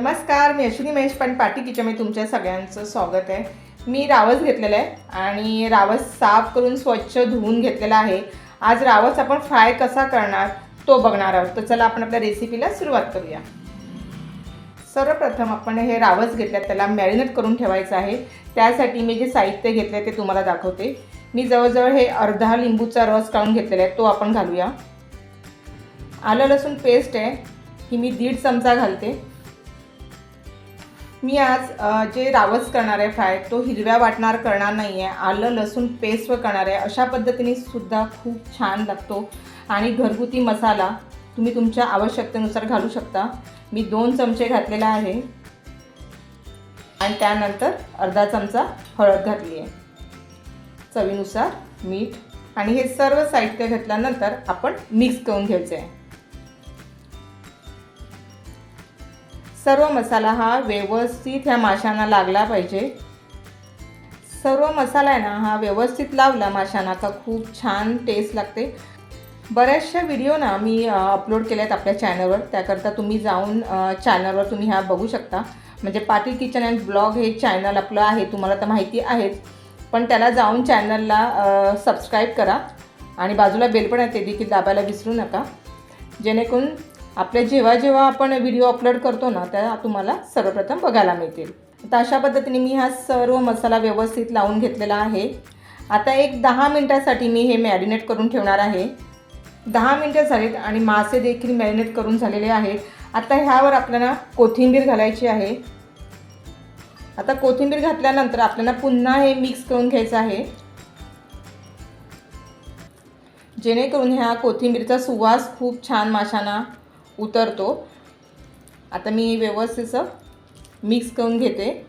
नमस्कार मी अश्विनी महेश पण पाटी किचनमध्ये तुमच्या सगळ्यांचं स्वागत आहे. मी रावस घेतलेला आहे आणि रावस साफ करून स्वच्छ धुवून घेतलेला आहे. आज रावस आपण फ्राय कसा करणार तो बघणार आहोत. तर चला आपण आपल्या रेसिपीला सुरुवात करूया. सर्वप्रथम आपण हे रावस घेतल्यात त्याला मॅरिनेट करून ठेवायचं आहे. त्यासाठी मी जे साहित्य घेतलं आहे ते तुम्हाला दाखवते. मी जवळजवळ हे अर्धा लिंबूचा रस काढून घेतलेला आहे तो आपण घालूया. आलं लसूण पेस्ट आहे ही मी दीड चमचा घालते. मी आज जे रावस करणार आहे फ्राय तो हिरव्या वाटणार करणार नाही आहे आलं लसूण पेस्टवर करणार आहे अशा पद्धतीने सुद्धा खूप छान लागतो. आणि घरगुती मसाला तुम्ही तुमच्या आवश्यकतेनुसार घालू शकता. मी दोन चमचे घातलेला आहे. आणि त्यानंतर अर्धा चमचा हळद घातली आहे. चवीनुसार मीठ आणि हे सर्व साहित्य घातल्यानंतर आपण मिक्स करून घ्यायचं आहे. सर्व मसाला हा व्यवस्थित ह्या माशांना लागला पाहिजे. सर्व मसाला आहे ना हा व्यवस्थित लावला माशांना का खूप छान टेस्ट लागते. बऱ्याचशा व्हिडिओ ना मी अपलोड केल्या आहेत आपल्या चॅनलवर त्याकरता तुम्ही जाऊन चॅनलवर तुम्ही ह्या बघू शकता. म्हणजे पाटील किचन अँड ब्लॉग हे चॅनल आपलं आहे तुम्हाला तर माहिती आहेच. पण त्याला जाऊन चॅनलला सबस्क्राईब करा. आणि बाजूला बेल पण आहे ते देखील दाबायला विसरू नका. जेणेकरून आपले जेव्हा जेव्हा आपण व्हिडिओ अपलोड करतो ना त्या तुम्हाला सर्वप्रथम बघायला मिळतील. तर अशा पद्धतीने मी हा सर्व मसाला व्यवस्थित लावून घेतलेला आहे. आता एक दहा मिनटासाठी मी हे मॅरिनेट करून ठेवणार आहे. दहा मिनटं झालीत आणि मासे देखील मॅरिनेट करून झालेले आहेत. आता ह्यावर आपल्याला कोथिंबीर घालायची आहे. आता कोथिंबीर घातल्यानंतर आपल्याला पुन्हा हे मिक्स करून घ्यायचं आहे. जेणेकरून ह्या कोथिंबीरचा सुवास खूप छान माशांना उतरतो. आता मी व्यवस्थितचं मिक्स करून घेते.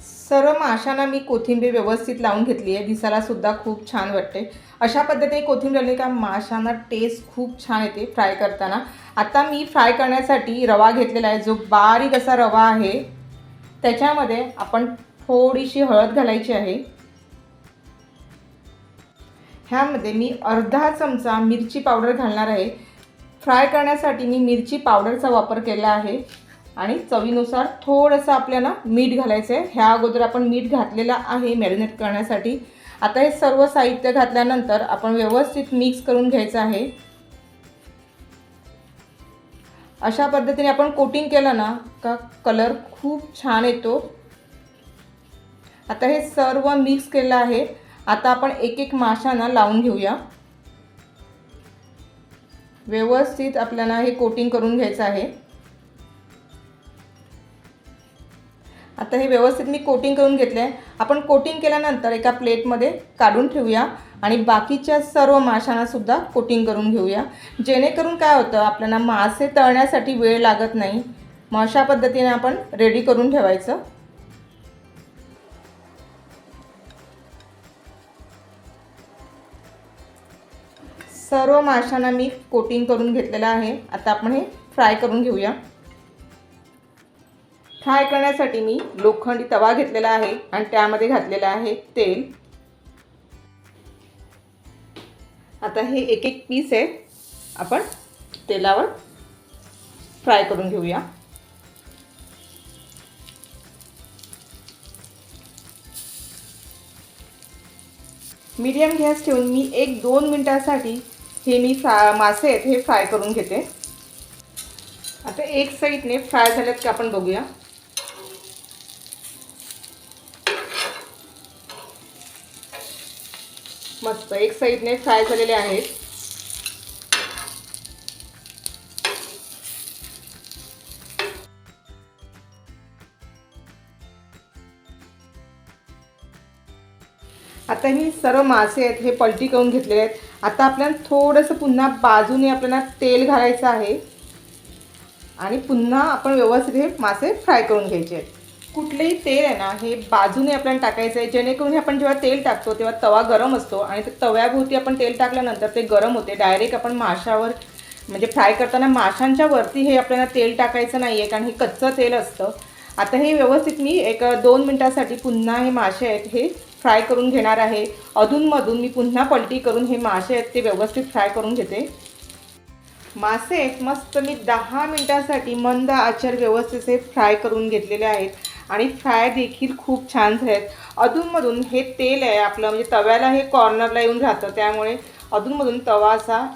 सर्व माशांना मी कोथिंबीर व्यवस्थित लावून घेतली आहे. दिसायलासुद्धा खूप छान वाटते. अशा पद्धतीने कोथिंबीर लावली का माशांना टेस्ट खूप छान येते फ्राय करताना. आता मी फ्राय करण्यासाठी रवा घेतलेला आहे. जो बारीक असा रवा आहे त्याच्यामध्ये आपण थोडीशी हळद घालायची आहे. ह्यामध्ये मी अर्धा चमचा मिरची पावडर घालणार आहे. फ्राय करण्यासाठी मी मिरची पावडरचा वापर केला आहे. आणि चवीनुसार थोडंसं आपल्याला मीठ घालायचं आहे ह्या अगोदर आपण मीठ घातलेलं आहे मॅरिनेट करण्यासाठी. आता हे सर्व साहित्य घातल्यानंतर आपण व्यवस्थित मिक्स करून घ्यायचं आहे. अशा पद्धतीने आपण कोटिंग केलं ना का कलर खूप छान येतो. आता हे सर्व मिक्स केलं आहे. आता आपण एक एक माशांना लावून घेऊया. व्यवस्थित आपल्याला हे कोटिंग करून घ्यायचं आहे. आता हे व्यवस्थित मी कोटिंग करून घेतलं आहे आपण कोटिंग केल्यानंतर एका प्लेटमध्ये काढून ठेवूया आणि बाकीच्या सर्व माशांनासुद्धा कोटिंग करून घेऊया. जेणेकरून काय होतं आपल्याला मासे तळण्यासाठी वेळ लागत नाही. मग अशा पद्धतीने आपण रेडी करून ठेवायचं. सर्व माशांना मी कोटिंग करून घेतलेलं आहे. आता आपण हे फ्राय करून घेऊया. फ्राय करण्यासाठी मी लोखंडी तवा घेतलेला आहे आणि त्यामध्ये घातलेलं आहे तेल. आता हे एक एक पीस आहे. आपण तेलावर फ्राय करून घेऊया. मीडियम गॅस ठेवून मी एक दोन मिनटासाठी हे मी फ्रा मासे आहेत हे फ्राय करून घेते. आता एक साईडने फ्राय झाल्यात का आपण बघूया. मस्त एक साईडने फ्राय झालेले आहेत. आता ही सर्व मासे आहेत हे पलटी करून घेतलेले आहेत. आता आपल्याला थोडंसं पुन्हा बाजूने आपल्याला तेल घालायचं आहे. आणि पुन्हा आपण व्यवस्थित हे मासे फ्राय करून घ्यायचे आहेत. कुठलंही तेल आहे ना हे बाजूने आपल्याला टाकायचं आहे. जेणेकरून हे आपण जेव्हा तेल टाकतो तेव्हा तवा गरम असतो आणि ते तव्याभोवती आपण तेल टाकल्यानंतर ते गरम होते. डायरेक्ट आपण माशावर म्हणजे फ्राय करताना माशांच्या वरती हे आपल्याला तेल टाकायचं नाही आहे कारण हे कच्चं तेल असतं. आता हे व्यवस्थित मी एक दोन मिनटासाठी पुन्हा हे मासे आहेत हे फ्राय करून घेणार आहे. अधूनमधून मी पुन्हा पलटी करून हे मासे आहेत ते व्यवस्थित फ्राय करून घेते. मासे मस्त मी दहा मिनटासाठी मंद आचार व्यवस्थित फ्राय करून घेतलेले आहेत आणि फ्राय देखील खूप छान आहेत अधूनमधून हे तेल आहे आपलं म्हणजे तव्याला हे कॉर्नरला येऊन राहतं त्यामुळे अधूनमधून तवा असा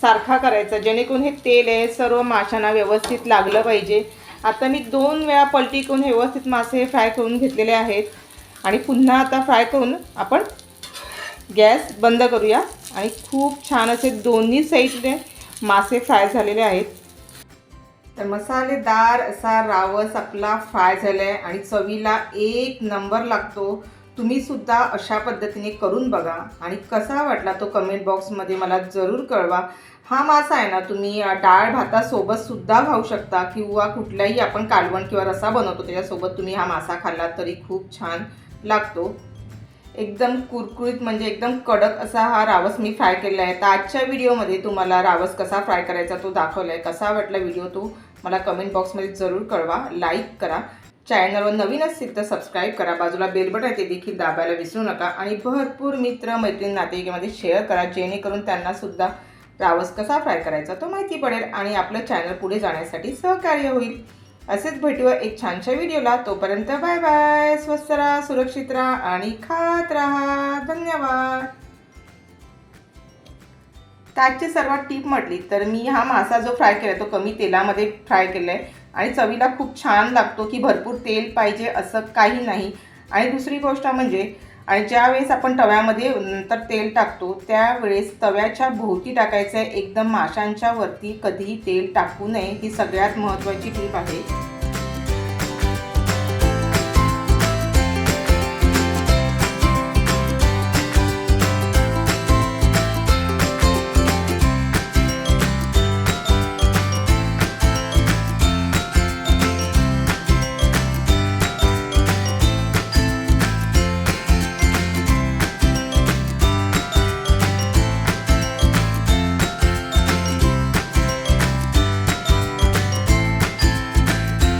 सारखा करायचा जेणेकरून हे तेल आहे सर्व माशांना व्यवस्थित लागलं पाहिजे. आता मी दोन वेळा पलटी करून व्यवस्थित मासे हे फ्राय करून घेतलेले आहेत. आणि पुन्हा आता फ्राय करून आपण गॅस बंद करूया. आणि खूप छान असे दोन्ही साईडने मासे फ्राय झालेले आहेत. तर मसालेदार असा रावस आपला फ्राय झाला आहे आणि चवीला एक नंबर लागतो. तुम्ही सुद्धा अशा पद्धतीने करून बघा. आणि कसा वाटला तो कमेंट बॉक्समध्ये मला जरूर कळवा. हा मासा आहे ना तुम्ही डाळ भातासोबत सुद्धा खाऊ शकता किंवा कुठलाही आपण कालवण किंवा रसा बनवतो त्याच्यासोबत तुम्ही हा मासा खाल्ला तरी खूप छान लागतो. एकदम कुरकुरीत म्हणजे एकदम कडक असा हा रावस मी फ्राय केलेला आहे. तर आजच्या व्हिडिओमध्ये तुम्हाला रावस कसा फ्राय करायचा तो दाखवला आहे कसा वाटला व्हिडिओ तो मला कमेंट बॉक्समध्ये जरूर कळवा. लाईक करा. चॅनलवर नवीन असतील तर सबस्क्राईब करा. बाजूला बेलबट आहे ते देखील दाबायला विसरू नका. आणि भरपूर मित्र मैत्रीण नातेवाईकामध्ये शेअर करा. जेणेकरून त्यांनासुद्धा रावस कसा फ्राय करायचा तो माहिती पडेल आणि आपलं चॅनल पुढे जाण्यासाठी सहकार्य होईल. असेच भेटूया एक छानशा व्हिडिओला. तोपर्यंत बाय बाय. स्वस्त राहा सुरक्षित राहा आणि खात राहा. धन्यवाद. त्याची सर्वात टीप म्हटली तर मी हा मासा जो फ्राय केला तो कमी तेलामध्ये फ्राय केला आहे आणि चवीला खूप छान लागतो की भरपूर तेल पाहिजे असं काही नाही. आणि दुसरी गोष्ट म्हणजे आणि ज्यावेळेस आपण तव्यामध्ये नंतर तेल टाकतो त्यावेळेस तव्याच्या भोवती टाकायचं आहे. एकदम माशांच्या वरती कधीही तेल टाकू नये. ही सगळ्यात महत्त्वाची टीप आहे.